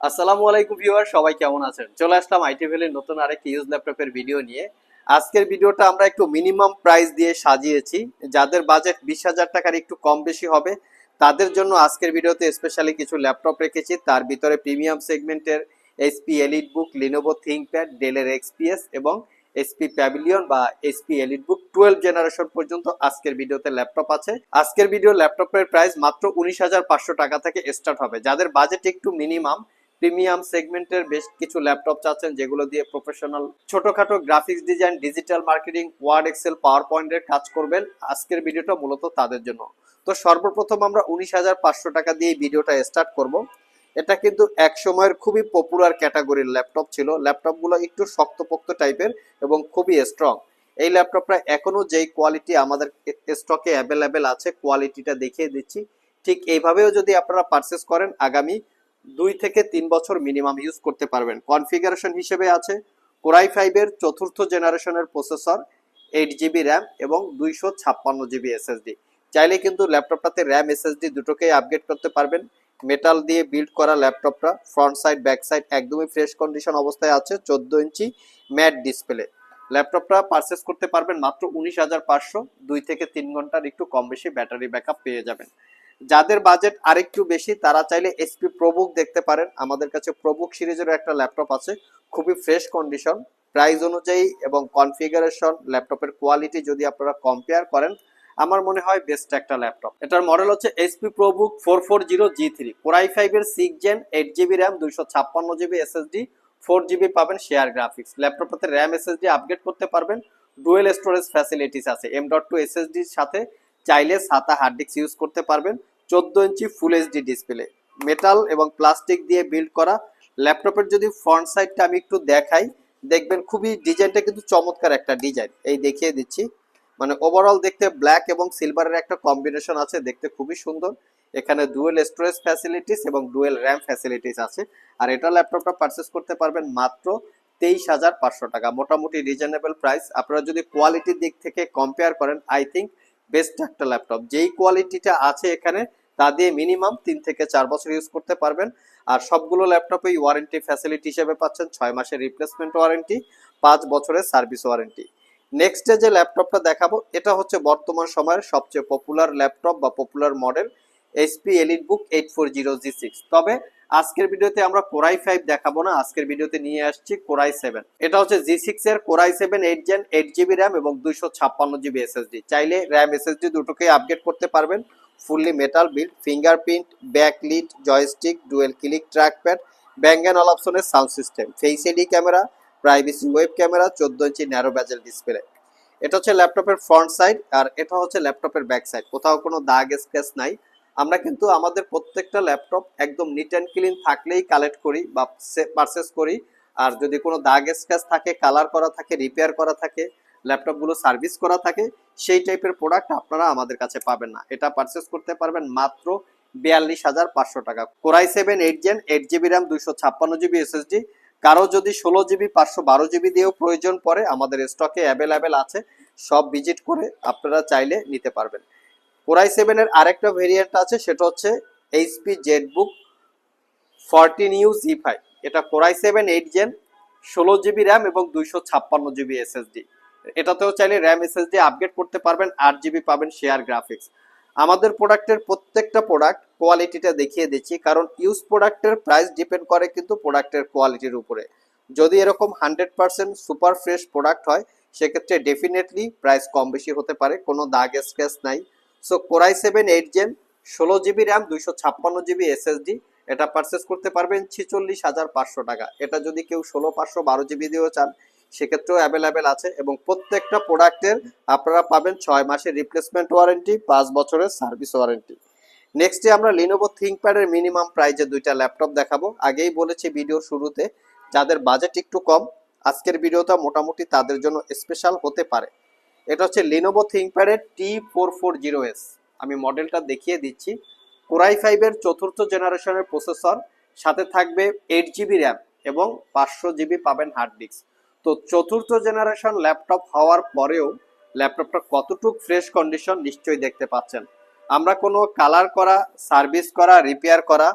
আসসালামু আলাইকুম ভিউয়ার, সবাই কেমন আছেন? চলে আসলাম আইটি ভ্যালির নতুন আরেকটি ইউজ ল্যাপটপের ভিডিও নিয়ে। আজকের ভিডিওটা আমরা একটু মিনিমাম প্রাইস দিয়ে সাজিয়েছি। যাদের বাজেট বিশ হাজার টাকার একটু কম বেশি হবে, তাদের জন্য আজকের ভিডিওতে স্পেশালি কিছু ল্যাপটপ রেখেছি। তার ভিতরে প্রিমিয়াম সেগমেন্টের এসপি এলিট বুক লিনোভো থিঙ্কপ্যাড ডেলের এক্সপিএস এবং এসপি প্যাভিলিয়ন বা এসপি এলিট বুক টুয়েলভ জেনারেশন পর্যন্ত আজকের ভিডিওতে ল্যাপটপ আছে। আজকের ভিডিও ল্যাপটপের প্রাইস মাত্র উনিশ হাজার পাঁচশো টাকা থেকে স্টার্ট হবে। যাদের বাজেট একটু মিনিমাম প্রিমিয়াম সেগমেন্টের বেশ কিছু ল্যাপটপ চাচ্ছেন, যেগুলো দিয়ে প্রফেশনাল ছোটখাটো graphics design digital marketing Word Excel পাওয়ার পয়েন্টের কাজ করবেন আজকের ভিডিওটা মূলত তাদের জন্য। তো সর্বপ্রথম আমরা উনিশ হাজার পাঁচশো টাকা দিয়ে ভিডিওটা স্টার্ট করব। এটা কিন্তু এক সময়ের খুবই পপুলার ক্যাটাগরির ল্যাপটপ ছিল। ল্যাপটপগুলো একটু শক্তপোক্ত টাইপের এবং খুবই স্ট্রং এই ল্যাপটপটা এখনও যেই কোয়ালিটি আমাদের স্টকে অ্যাভেলেবেল আছে কোয়ালিটিটা দেখিয়ে দিচ্ছি। ঠিক এইভাবেও যদি আপনারা পারচেস করেন, আগামী দুই থেকে তিন বছর মিনিমাম ইউজ করতে পারবেন। কনফিগারেশন হিসেবে আছে কোরাই ফাইভের চতুর্থ জেনারেশনের প্রসেসর এইট জিবি র্যাম এবং দুইশো ছাপ্পান্ন জিবি এসএসডি চাইলে কিন্তু ল্যাপটপটাতে র্যাম এসএসডি দুটোকেই আপগ্রেড করতে পারবেন। মেটাল দিয়ে বিল্ড করা ল্যাপটপটা ফ্রন্ট সাইড ব্যাক সাইড একদমই ফ্রেশ কন্ডিশন অবস্থায় আছে, চোদ্দ ইঞ্চি ম্যাট ডিসপ্লে ল্যাপটপটা পারচেস করতে পারবেন মাত্র উনিশ হাজার পাঁচশো, দুই থেকে তিন ঘণ্টার একটু কম বেশি ব্যাটারি ব্যাকআপ পেয়ে যাবেন। যাদের বাজেট আরেকটু বেশি, তারা চাইলে এসপি প্রবুক দেখতে পারেন। আমাদের কাছে প্রবুক সিরিজের একটা ল্যাপটপ আছে, খুবই ফ্রেশ কন্ডিশন প্রাইস অনুযায়ী এবং কনফিগারেশন ল্যাপটপের কোয়ালিটি যদি আপনারা কম্পেয়ার করেন, আমার মনে হয় বেস্ট একটা ল্যাপটপ এটার মডেল হচ্ছে HP ProBook four four zero G three core i ফাইভের six gen eight GB RAM দুইশো ছাপ্পান্ন জিবি এসএসডি ফোর জিবি পাবেন শেয়ার গ্রাফিক্স ল্যাপটপটাতে র্যাম এসএসডি আপগ্রেড করতে পারবেন ডুয়েল স্টোরেজ ফ্যাসিলিটিস আছে এম ডট টু এসএসডির সাথে চাইলে সাতা হার্ড ডিস্ক ইউজ করতে পারবেন। চোদ্দ ইঞ্চি ফুল এইচডি ডিসপ্লে মেটাল এবং প্লাস্টিক দিয়ে বিল্ড করা ল্যাপটপের যদি ফ্রন্ট সাইডটা আমি একটু দেখাই, দেখবেন খুবই ডিজাইনটা কিন্তু চমৎকার একটা ডিজাইন এই দেখিয়ে দিচ্ছি। মানে ওভারঅল দেখতে ব্ল্যাক এবং সিলভারের একটা কম্বিনেশন আছে, দেখতে খুবই সুন্দর। এখানে ডুয়েল স্টোরেজ ফ্যাসিলিটিস এবং ডুয়েল র্যাম ফ্যাসিলিটিস আছে। আর এটা ল্যাপটপটা পারচেস করতে পারবেন মাত্র তেইশ হাজার পাঁচশো টাকা। মোটামুটি রিজনেবল প্রাইস আপনারা যদি কোয়ালিটির দিক থেকে কম্পেয়ার করেন আই থিঙ্ক বেস্ট একটা ল্যাপটপ। যেই কোয়ালিটিটা আছে এখানে, তা দিয়ে মিনিমাম তিন থেকে চার বছর ইউজ করতে পারবেন। আর সবগুলো ল্যাপটপেই ওয়ারেন্টি ফ্যাসিলিটি হিসেবে পাচ্ছেন, ছয় মাসের রিপ্লেসমেন্ট ওয়ারেন্টি পাঁচ বছরের সার্ভিস ওয়ারেন্টি নেক্সটে যে ল্যাপটপটা দেখাবো, এটা হচ্ছে বর্তমান সময়ের সবচেয়ে পপুলার ল্যাপটপ বা popular model HP EliteBook eight four zero G six তবে আজকের ভিডিওতে আমরা কোরাই ফাইভ দেখাবো না, আজকের ভিডিওতে নিয়ে আসছি কোরাই সেভেন। এটা হচ্ছে জি সিক্স এর core i seven eight gen eight GB RAM এবং দুইশো ছাপ্পান্ন জিবি এসএসডি চাইলে র্যাম এসএসডি দুটোকেই আপগ্রেড করতে পারবেন। Fully metal build fingerprint backlit joystick dual click trackpad Bang and all অপশনের sound system face AD camera privacy web camera চোদ্দ ইঞ্চি ন্যারো ব্যাজেল ডিসপ্লে এটা হচ্ছে ল্যাপটপের ফ্রন্ট সাইড আর এটা হচ্ছে ল্যাপটপের ব্যাক সাইড কোথাও কোনো দাগ স্ক্র্যাচ নাই। আমরা কিন্তু আমাদের প্রত্যেকটা ল্যাপটপ একদম নিট অ্যান্ড ক্লিন থাকলেই কালেক্ট করি বা পারচেস করি। আর যদি কোনো দাগ স্ক্র্যাচ থাকে কালার করা থাকে রিপেয়ার করা থাকে, ল্যাপটপগুলো সার্ভিস করা থাকে, সেই টাইপের প্রোডাক্ট আপনারা আমাদের কাছে পাবেন না। এটা পারচেস করতে পারবেন মাত্র বিয়াল্লিশ হাজার পাঁচশো টাকা। Core i seven eight gen eight GB RAM দুইশো ছাপ্পান্ন জিবি এসএসডি কারও যদি ষোলো জিবি পাঁচশো বারো জিবি দিয়েও প্রয়োজন পড়ে, আমাদের স্টকে অ্যাভেলেবেল আছে, সব ভিজিট করে আপনারা চাইলে নিতে পারবেন। কোরাই সেভেনের আরেকটা ভেরিয়েন্ট আছে, সেটা হচ্ছে HP ZBook fourteen U G five এটা core i seven eight gen ষোলো জিবি র্যাম এবং দুইশো ছাপ্পান্ন জিবি এসএসডি এটাতেও চাইলে র্যাম এসএসডি আপগ্রেড করতে পারবেন, আট জিবি পাবেন শেয়ার গ্রাফিক্স আমাদের প্রোডাক্টের প্রত্যেকটা প্রোডাক্ট কোয়ালিটিটা দেখিয়ে দিচ্ছি, কারণ ইউজ প্রোডাক্টের প্রাইস ডিপেন্ড করে কিন্তু প্রোডাক্টের কোয়ালিটির উপরে। যদি এরকম hundred percent super fresh product হয়, সেক্ষেত্রে ডেফিনেটলি প্রাইস কম বেশি হতে পারে, কোনো দাগ স্ক্র্যাচ নাই। So core i seven eight gen ষোলো জিবি র্যাম দুইশো ছাপ্পান্ন জিবি এসএসডি এটা পারচেস করতে পারবেন ছিচল্লিশ হাজার পাঁচশো টাকা। এটা যদি কেউ ষোলো, পাঁচশো, বারো জিবি দিয়েও চান, সেক্ষেত্রেও অ্যাভেলেবেল আছে এবং প্রত্যেকটা প্রোডাক্টের আপনারা পাবেন ছয় মাসের রিপ্লেসমেন্ট ওয়ারেন্টি পাঁচ বছরের সার্ভিস ওয়ারেন্টি নেক্সটে আমরা লিনোভো থিঙ্কপ্যাডের মিনিমাম প্রাইজে দুইটা ল্যাপটপ দেখাবো। আগেই বলেছি ভিডিওর শুরুতে, যাদের বাজেট একটু কম, আজকের ভিডিওটা মোটামুটি তাদের জন্য স্পেশাল হতে পারে। এটা হচ্ছে Lenovo থিঙ্কপ্যাডের T four four zero S আমি মডেলটা দেখিয়ে দিচ্ছি। কোরাই ফাইভের চতুর্থ জেনারেশনের প্রসেসর সাথে থাকবে এইট জিবি র্যাম এবং পাঁচশো জিবি পাবেন হার্ড ডিস্ক তো চতুর্থ জেনারেশন ল্যাপটপ হওয়ার পরেও ল্যাপটপটা কতটুক ফ্রেশ কন্ডিশন নিশ্চয়ই দেখতে পাচ্ছেন। আমরা কোনো কালার করা সার্ভিস করা রিপেয়ার করা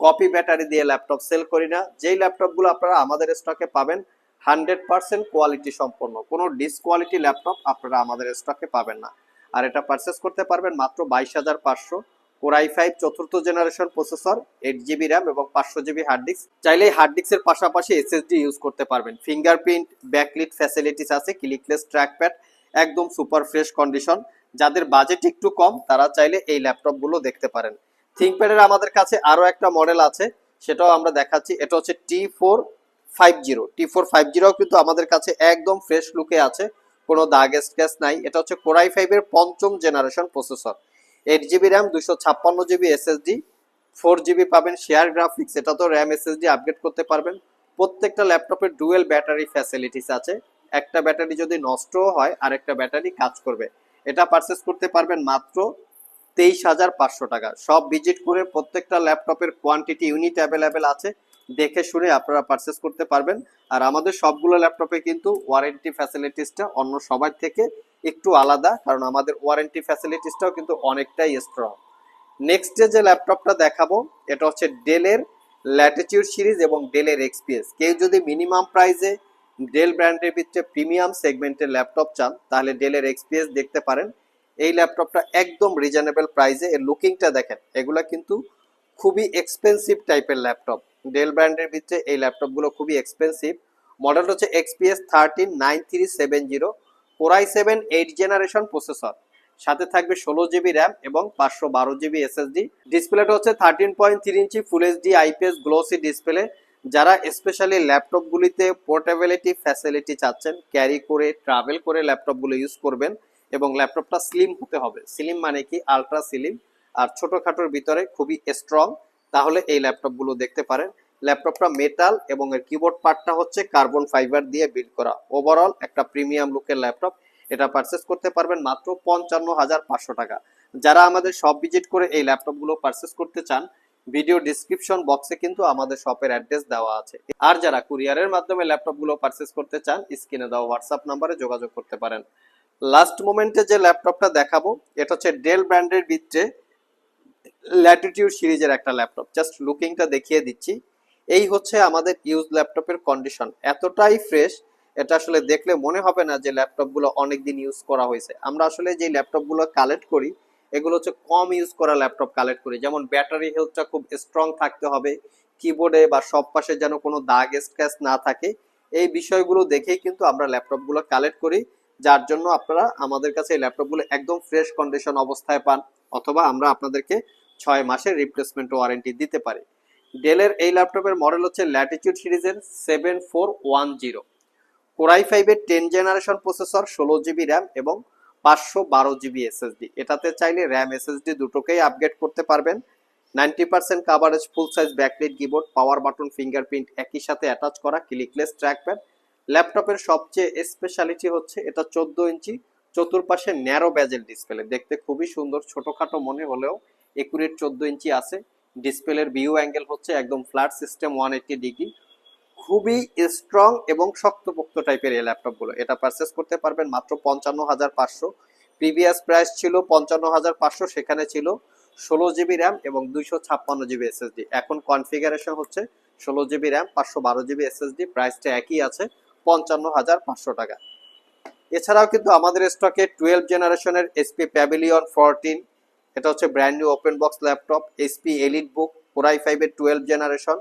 কপি ব্যাটারি দিয়ে ল্যাপটপ সেল করি না। যেই ল্যাপটপগুলো আপনারা আমাদের স্টকে পাবেন হান্ড্রেড পার্সেন্ট কোয়ালিটি সম্পন্ন। কোনো ডিসকোয়ালিটি ল্যাপটপ আপনারা আমাদের স্টকে পাবেন না। আর এটা পারচেস করতে পারবেন মাত্র বাইশ হাজার পাঁচশো। কোরাই ফাইভ চতুর্থ generation processor eight GB RAM এবং পাঁচশো জিবি হার্ড ডিস্ক চাইলে হার্ড ডিস্কের পাশাপাশি এসএসডি ইউজ করতে পারবেন। ফিঙ্গারপ্রিন্ট ব্যাকলিট ফ্যাসিলিটিস আছে ক্লিকলেস ট্র্যাকপ্যাড একদম সুপার ফ্রেশ কন্ডিশন যাদের বাজেট একটু কম, তারা চাইলে এই ল্যাপটপগুলো দেখতে পারেন। থিঙ্কপ্যাডের আমাদের কাছে আরও একটা মডেল আছে, সেটাও আমরা দেখাচ্ছি। এটা হচ্ছে T four five zero T four five zero কিন্তু আমাদের কাছে একদম ফ্রেশ লুকে আছে, কোনো দাগ স্ক্যাচ নাই। এটা হচ্ছে কোরাই ফাইভের পঞ্চম generation processor eight GB RAM দুশো ছাপ্পান্ন জিবি এসএসডি ফোর জিবি পাবেন শেয়ার গ্রাফিক্স এটা তো র্যাম এসএসডি আপগ্রেড করতে পারবেন। প্রত্যেকটা ল্যাপটপের ডুয়েল ব্যাটারি ফ্যাসিলিটিস আছে। একটা ব্যাটারি যদি নষ্ট হয়, আরেকটা ব্যাটারি কাজ করবে। এটা পারচেস করতে পারবেন মাত্র তেইশ হাজার পাঁচশো টাকা। সব ভিজিট করে প্রত্যেকটা ল্যাপটপের কোয়ান্টিটি ইউনিট অ্যাভেলেবেল আছে। দেখে শুনে আপনারা পারচেস করতে পারবেন। আর আমাদের সবগুলো ল্যাপটপে কিন্তু ওয়ারেন্টি ফ্যাসিলিটিসটা অন্য সবার থেকে একটু আলাদা, কারণ আমাদের ওয়ারেন্টি ফ্যাসিলিটিসটাও কিন্তু অনেকটাই স্ট্রং নেক্সটে যে ল্যাপটপটা দেখাবো, এটা হচ্ছে ডেলের ল্যাটিটিউড সিরিজ এবং ডেলের এক্সপিএস কেউ যদি মিনিমাম প্রাইসে ডেল ব্র্যান্ডের ভিতরে প্রিমিয়াম সেগমেন্টের ল্যাপটপ চান, তাহলে ডেলের এক্সপিএস দেখতে পারেন। এই ল্যাপটপটা একদম রিজনেবল প্রাইসে এর লুকিংটা দেখেন, এগুলা কিন্তু খুবই এক্সপেন্সিভ টাইপের ল্যাপটপ ডেল ব্র্যান্ডের ভিতরে এই ল্যাপটপগুলো খুবই এক্সপেন্সিভ মডেল হচ্ছে XPS thirteen nine three seven zero core i seven eight generation processor সাথে থাকবে ষোলো জিবি র্যাম এবং পাঁচশো বারো জিবি এসএসডি ডিসপ্লেটা হচ্ছে thirteen point three inch full HD IPS glossy display যারা স্পেশালি ল্যাপটপগুলিতে পোর্টেবিলিটি ফ্যাসিলিটি চাচ্ছেন ক্যারি করে ট্রাভেল করে ল্যাপটপগুলো ইউজ করবেন এবং ল্যাপটপটা স্লিম হতে হবে। স্লিম মানে কি? আলট্রা স্লিম আর ছোটখাটোর ভিতরে খুবই স্ট্রং তাহলে এই ল্যাপটপগুলো দেখতে পারেন। ল্যাপটপটা মেটাল এবং এর কিবোর্ড পার্টটা হচ্ছে কার্বন ফাইবার দিয়ে বিল্ড করা। ওভারঅল একটা প্রিমিয়াম লুকের ল্যাপটপ। এটা পারচেস করতে পারবেন মাত্র পঞ্চান্ন হাজার পাঁচশো টাকা। যারা আমাদের শপ ভিজিট করে এই ল্যাপটপগুলো পারচেস করতে চান ভিডিও ডিসক্রিপশন বক্সে কিন্তু আমাদের শপের অ্যাড্রেস দেওয়া আছে। আর যারা কুরিয়ারের মাধ্যমে ল্যাপটপগুলো পারচেস করতে চান স্ক্রিনে দেওয়া হোয়াটসঅ্যাপ নাম্বারে যোগাযোগ করতে পারেন। লাস্ট মোমেন্টে যে ল্যাপটপটা দেখাবো, এটা হচ্ছে ডেল ব্র্যান্ডের ভিতরে ল্যাটিটিউড সিরিজের একটা ল্যাপটপ জাস্ট লুকিংটা দেখিয়ে দিচ্ছি। এই হচ্ছে আমাদের ইউজ ল্যাপটপের কন্ডিশন এতটাই ফ্রেশ এটা আসলে দেখলে মনে হবে না যে ল্যাপটপগুলো অনেকদিন ইউজ করা হয়েছে। আমরা আসলে যে ল্যাপটপগুলো কালেক্ট করি, এগুলো হচ্ছে কম ইউজ করা ল্যাপটপ কালেক্ট করি। যেমন ব্যাটারি হেলথটা খুব স্ট্রং থাকতে হবে কিবোর্ডে বা সব পাশে যেন কোনো দাগ স্ক্র্যাচ না থাকে। এই বিষয়গুলো দেখেই কিন্তু আমরা ল্যাপটপগুলো কালেক্ট করি। যার জন্য আপনারা আমাদের কাছে এই ল্যাপটপগুলো একদম ফ্রেশ কন্ডিশন অবস্থায় পান। অথবা আমরা আপনাদেরকে ছয় মাসের রিপ্লেসমেন্ট ওয়ারেন্টি দিতে পারে। ডেলের এই ল্যাপটপের মডেল হচ্ছে ল্যাটিটিউড সিরিজের seven four one zero core i ফাইভের টেন জেনারেশন প্রসেসর ষোলো জিবি র্যাম এবং পাঁচশো বারো জিবি এসএসডি এটাতে চাইলে র্যাম এসএসডি দুটোকেই আপগ্রেড করতে পারবেন। Ninety percent coverage full size backlit keyboard power button fingerprint একই সাথে অ্যাটাচ করা ক্লিকলেস ট্র্যাকপ্যাড ল্যাপটপের সবচেয়ে স্পেশালিটি হচ্ছে, এটা চোদ্দ ইঞ্চি চতুর্পাশে ন্যারো ব্যাজেল ডিসপ্লে দেখতে খুবই সুন্দর, ছোটখাটো মনে হলেও একুরেট চোদ্দ ইঞ্চি আছে। ডিসপ্লের ভিউ অ্যাঙ্গেল হচ্ছে একদম flat system one eighty degree খুবই স্ট্রং এবং শক্তপোক্ত টাইপের এই ল্যাপটপগুলো এটা পারচেস করতে পারবেন মাত্র পঞ্চান্ন হাজার পাঁচশো। প্রিভিয়াস প্রাইস ছিল পঞ্চান্ন হাজার পাঁচশো, সেখানে ছিল ষোলো জিবি র্যাম এবং দুইশো ছাপ্পান্ন জিবি এসএসডি এখন কনফিগারেশন হচ্ছে ষোলো জিবি র্যাম পাঁচশো বারো জিবি এসএসডি প্রাইসটা একই আছে, পঞ্চান্ন হাজার পাঁচশো টাকা। এছাড়াও কিন্তু আমাদের স্টকে টুয়েলভ জেনারেশনের এসপি প্যাভিলিয়ন ফোরটিন এটা হচ্ছে brand new open box laptop SP elite book core i ফাইভের twelve generation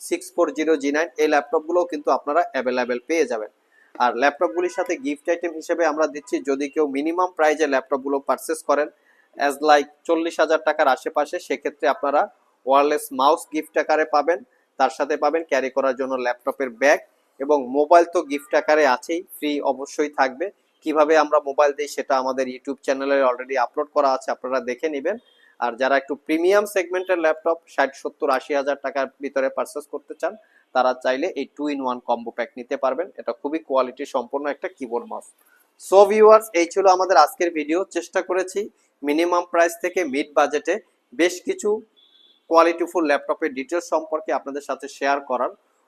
six four zero G nine এই ল্যাপটপগুলোও কিন্তু আপনারা অ্যাভেলেবেল পেয়ে যাবেন। আর ল্যাপটপগুলির সাথে গিফট আইটেম হিসেবে আমরা দিচ্ছি, যদি কেউ মিনিমাম প্রাইজে ল্যাপটপগুলো পারচেস করেন অ্যাজ লাইক চল্লিশ হাজার টাকার আশেপাশে, সেক্ষেত্রে আপনারা ওয়ারলেস মাউস গিফট আকারে পাবেন, তার সাথে পাবেন ক্যারি করার জন্য ল্যাপটপের ব্যাগ এবং মোবাইল তো গিফট আকারে আছেই ফ্রি অবশ্যই থাকবে। কীভাবে আমরা মোবাইল দিই সেটা আমাদের ইউটিউব চ্যানেলে অলরেডি আপলোড করা আছে, আপনারা দেখে নেবেন। আর যারা একটু প্রিমিয়াম সেগমেন্টের ল্যাপটপ ষাট, সত্তর, আশি হাজার টাকার ভিতরে পারচেস করতে চান, তারা চাইলে এই two in one combo pack নিতে পারবেন। এটা খুবই কোয়ালিটি সম্পন্ন একটা কিবোর্ড মাউস সো ভিউয়ার্স এই ছিল আমাদের আজকের ভিডিও চেষ্টা করেছি মিনিমাম প্রাইস থেকে মিড বাজেটে বেশ কিছু কোয়ালিটিফুল ল্যাপটপের ডিটেলস সম্পর্কে আপনাদের সাথে শেয়ার করার।